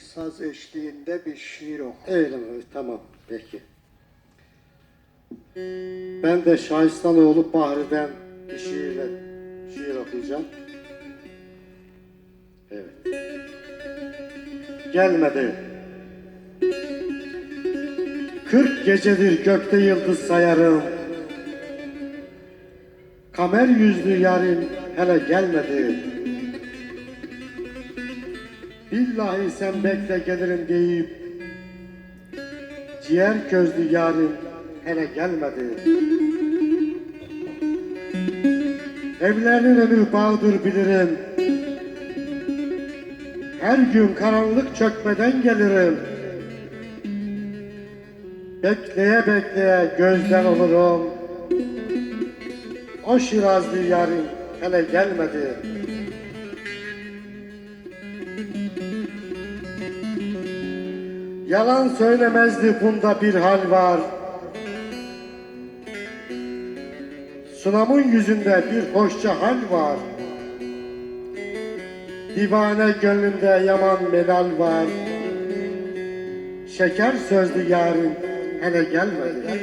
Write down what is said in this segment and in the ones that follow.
saz eşliğinde bir şiir oku. Öyle mi? Tamam, peki. Ben de Şahistanoğlu Bahri'den bir şiirle şiir okuyacağım. Evet. Gelmedi. Kırk gecedir gökte yıldız sayarım. Kamer yüzlü yarim hele gelmedi. Billahi sen bekle gelirim deyip Ciğer gözlü yarim hele gelmedi. Evlerinin önü bağdır bilirim. Her gün karanlık çökmeden gelirim. Bekleye bekleye gözden olurum. O şirazlı yarim hele gelmedi. Yalan söylemezdi bunda bir hal var. Sunamın yüzünde bir hoşça hal var. Divane gönlünde yaman medal var. Şeker sözlü yarın hele gelmedi.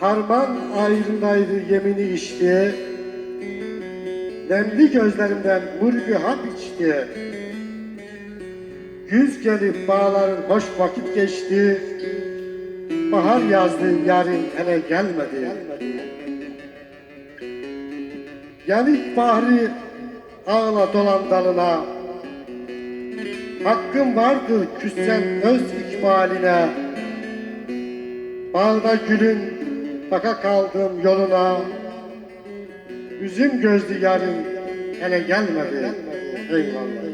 Harman ayrındaydı yemini içti. Nemli gözlerimden mürgü hap içti. Güz gelip bağların hoş vakit geçti. Bahar yazdı yarın hele gelmedi. Yanık bahri ağla dolan dalına. Hakkın vardır küssen öz ikbaline. Bağda gülün baka kaldım yoluna. Üzüm gözlü yarın hele gelmedi. Eyvallah.